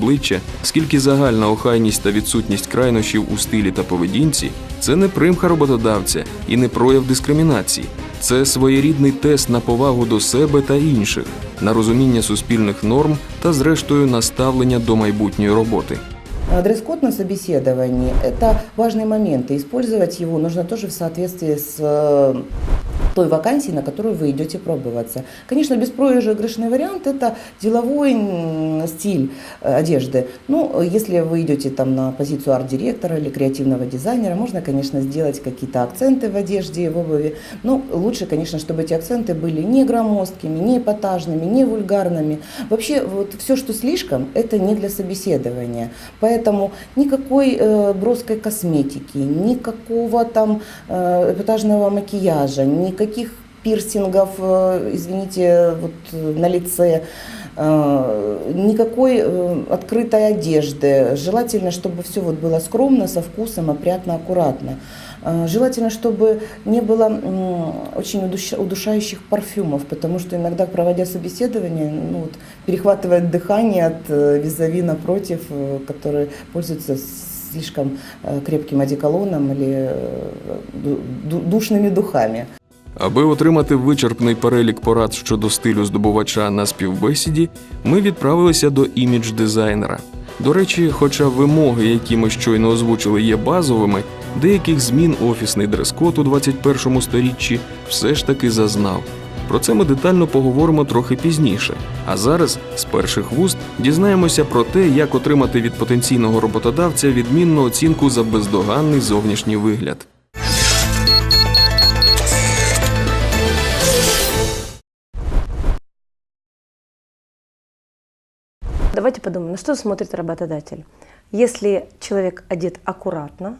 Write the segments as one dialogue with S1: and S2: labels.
S1: обличчя, скільки загальна охайність та відсутність крайнощів у стилі та поведінці це не примха роботодавця і не прояв дискримінації. Це своєрідний тест на повагу до себе та інших, на розуміння суспільних норм та, зрештою, на ставлення до майбутньої роботи.
S2: А Дресс-код на собеседовании – это важный момент, и использовать его нужно тоже в соответствии с э, той вакансией, на которую вы идете пробоваться. Конечно, беспроигрышный вариант – это деловой стиль э, одежды. Ну, если вы идете там на позицию арт-директора или креативного дизайнера, можно, конечно, сделать какие-то акценты в одежде в обуви. Но лучше, конечно, чтобы эти акценты были не громоздкими, не эпатажными, не вульгарными. Вообще, вот все, что слишком, это не для собеседования. Поэтому никакой э, броской косметики, никакого там э, эпатажного макияжа, никаких пирсингов, э, извините, вот э, на лице, э, никакой открытой одежды. Желательно, чтобы все вот было скромно, со вкусом, опрятно, аккуратно. Желательно, чтобы не было очень удуша- удушающих парфюмов, потому что иногда, проводя собеседование, ну, вот, перехватывает дыхание от визави напротив, который пользуется слишком крепким одеколоном или ду- ду- душными духами.
S1: Аби отримати вичерпний перелік порад щодо стилю здобувача на співбесіді, ми відправилися до імідж-дизайнера. До речі, хоча вимоги, які ми щойно озвучили, є базовими, деяких змін офісний дрес-код у 21 сторіччі все ж таки зазнав. Про це ми детально поговоримо трохи пізніше. А зараз з перших вуст дізнаємося про те, як отримати від потенційного роботодавця відмінну оцінку за бездоганний зовнішній вигляд.
S3: Давайте подумаем, на что смотрит работодатель. Если человек одет аккуратно,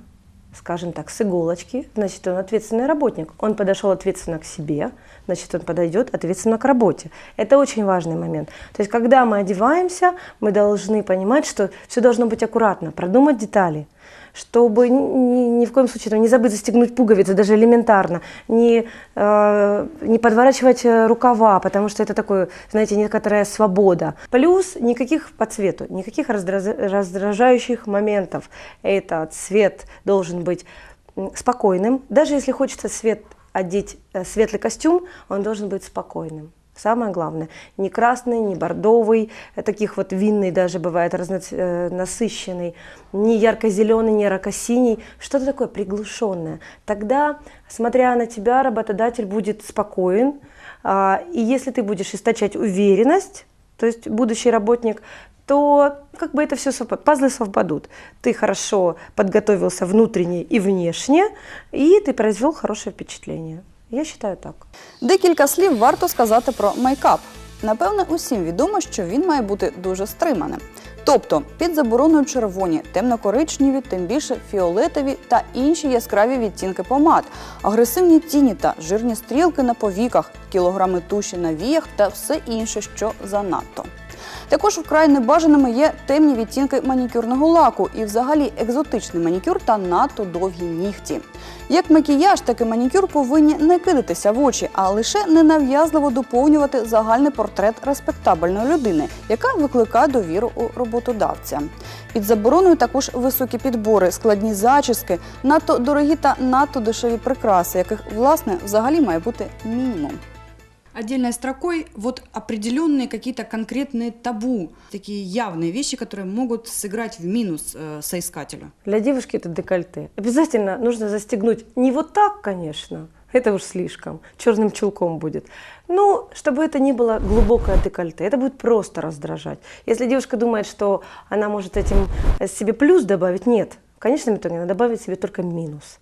S3: скажем так, с иголочки, значит, он ответственный работник. Он подошел ответственно к себе, значит, он подойдет ответственно к работе. Это очень важный момент. То есть, когда мы одеваемся, мы должны понимать, что все должно быть аккуратно, продумать детали, чтобы ни, ни- в коем случае не забыть застегнуть пуговицы, даже элементарно, не, э, не подворачивать э, рукава, потому что это такое, знаете, некоторая свобода. Плюс никаких по цвету, никаких раздраз- раздражающих моментов. Это цвет должен быть спокойным. Даже если хочется цвет одеть э, светлый костюм, он должен быть спокойным. Самое главное, не красный, не бордовый, э, таких вот винный даже бывает разноц- э, не ярко-зеленый, не ярко-синий, что-то такое приглушенное. Тогда, смотря на тебя, работодатель будет спокоен, а, и если ты будешь источать уверенность, то есть будущий работник, то как бы это все пазлы совпадут. Ты хорошо подготовился внутренне и внешне, и ты произвел хорошее впечатление. Я считаю так.
S4: Декілька слів варто сказати про мейкап. Напевне, усім відомо, що він має бути дуже стриманим. Тобто під забороною червоні, темно-коричневі, тим більше фіолетові та інші яскраві відтінки помад, агресивні тіні та жирні стрілки на повіках, кілограми туші на віях та все інше, що занадто. Також вкрай небажаними є темні відтінки манікюрного лаку і взагалі екзотичний манікюр та надто довгі нігті. Як макіяж, так і манікюр повинні не кидатися в очі, а лише ненав'язливо доповнювати загальний портрет респектабельної людини, яка викликає довіру у роботодавця. Під забороною також високі підбори, складні зачіски, надто дорогі та надто дешеві прикраси, яких власне взагалі має бути мінімум.
S5: Отдельной строкой вот определенные какие-то конкретные табу, такие явные вещи, которые могут сыграть в минус э, соискателю.
S3: Для девушки это декольте. Обязательно нужно застегнуть не вот так, конечно, это уж слишком, черным чулком будет. Ну, чтобы это не было глубокое декольте, это будет просто раздражать. Если девушка думает, что она может этим э, себе плюс добавить, нет. В конечном итоге она добавит себе только минус.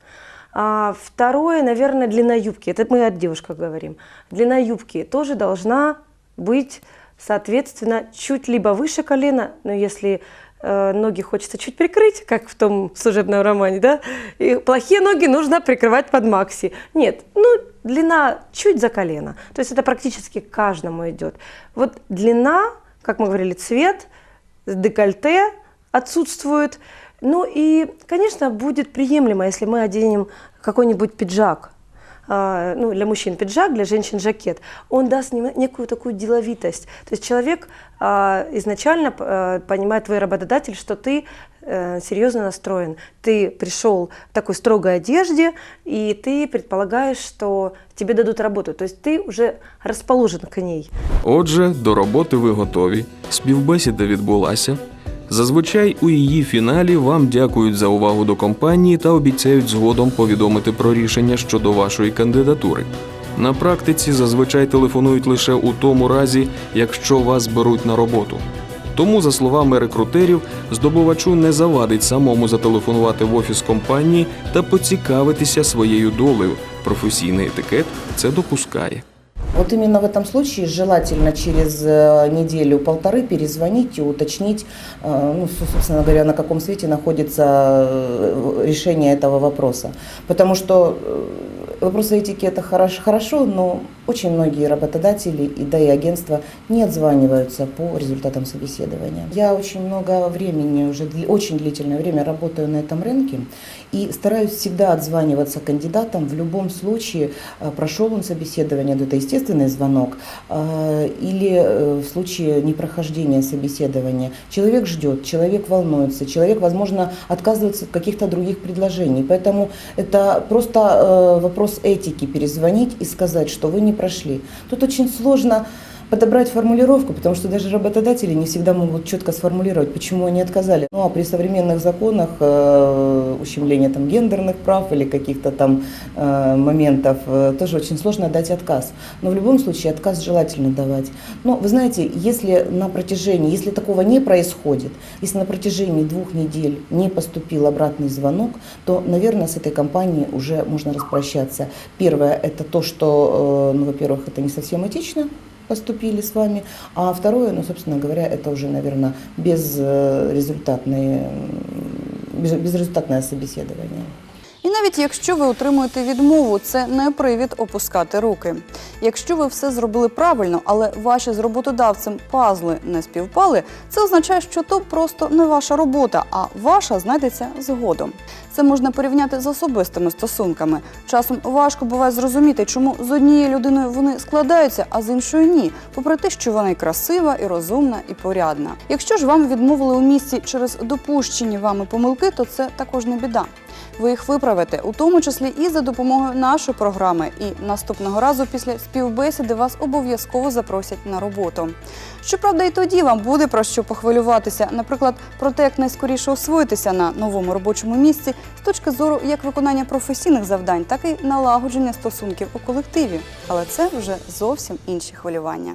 S3: А второе, наверное, длина юбки. Это мы о девушках говорим. Длина юбки тоже должна быть, соответственно, чуть либо выше колена, но если э, ноги хочется чуть прикрыть, как в том служебном романе, да, и плохие ноги нужно прикрывать под макси. Нет, ну, длина чуть за колено. То есть это практически каждому идет. Вот длина, как мы говорили, цвет, декольте отсутствует. Ну и, конечно, будет приемлемо, если мы оденем какой-нибудь пиджак. а, ну, для мужчин пиджак, для женщин жакет, он даст нем- некую такую деловитость. То есть человек а, изначально а, понимает твой работодатель, что ты э, серьезно настроен. Ты пришел в такой строгой одежде, и ты предполагаешь, что тебе дадут работу. То есть ты уже расположен к ней.
S1: Отже, до роботи ви готові. Співбесіда відбулася. Зазвичай у її фіналі вам дякують за увагу до компанії та обіцяють згодом повідомити про рішення щодо вашої кандидатури. На практиці зазвичай телефонують лише у тому разі, якщо вас беруть на роботу. Тому, за словами рекрутерів, здобувачу не завадить самому зателефонувати в офіс компанії та поцікавитися своєю долею. Професійний етикет це допускає.
S2: Вот именно в этом случае желательно через э, неделю-полторы перезвонить и уточнить, э, ну, со- собственно говоря, на каком свете находится э, решение этого вопроса. Потому что э, вопросы этики это хорошо, хорошо, но очень многие работодатели и да и агентства не отзваниваются по результатам собеседования. Я очень много времени, уже очень длительное время работаю на этом рынке и стараюсь всегда отзваниваться кандидатам в любом случае, э, прошел он собеседование, это естественный звонок, э, или э, в случае непрохождения собеседования. Человек ждет, человек волнуется, человек, возможно, отказывается от каких-то других предложений. Поэтому это просто вопрос этики перезвонить и сказать, что вы не прошли. Тут очень сложно подобрать формулировку, потому что даже работодатели не всегда могут четко сформулировать, почему они отказали. Ну а при современных законах э, ущемления там гендерных прав или каких-то там э, моментов э, тоже очень сложно дать отказ. Но в любом случае отказ желательно давать. Но вы знаете, если на протяжении, если такого не происходит, если на протяжении двух недель не поступил обратный звонок, то, наверное, с этой компанией уже можно распрощаться. Первое – это то, что, э, ну, во-первых, это не совсем этично, поступили с вами, а второе, ну, собственно говоря, это уже, наверное, безрезультатное, безрезультатное собеседование.
S4: І навіть якщо ви отримуєте відмову, це не привід опускати руки. Якщо ви все зробили правильно, але ваші з роботодавцем пазли не співпали, це означає, що то просто не ваша робота, а ваша знайдеться згодом. Це можна порівняти з особистими стосунками. Часом важко буває зрозуміти, чому з однією людиною вони складаються, а з іншою ні, попри те, що вона і красива, і розумна, і порядна. Якщо ж вам відмовили у місці через допущені вами помилки, то це також не біда. Ви їх виправите, у тому числі і за допомогою нашої програми. І наступного разу після співбесіди вас обов'язково запросять на роботу. Щоправда, і тоді вам буде про що похвилюватися, наприклад, про те, як найскоріше освоїтися на новому робочому місці з точки зору як виконання професійних завдань, так і налагодження стосунків у колективі. Але це вже зовсім інші хвилювання.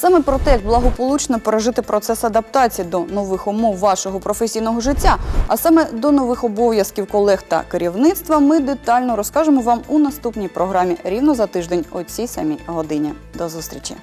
S4: Саме про те, як благополучно пережити процес адаптації до нових умов вашого професійного життя, а саме до нових обов'язків колег та керівництва, ми детально розкажемо вам у наступній програмі рівно за тиждень о цій самій годині. До зустрічі!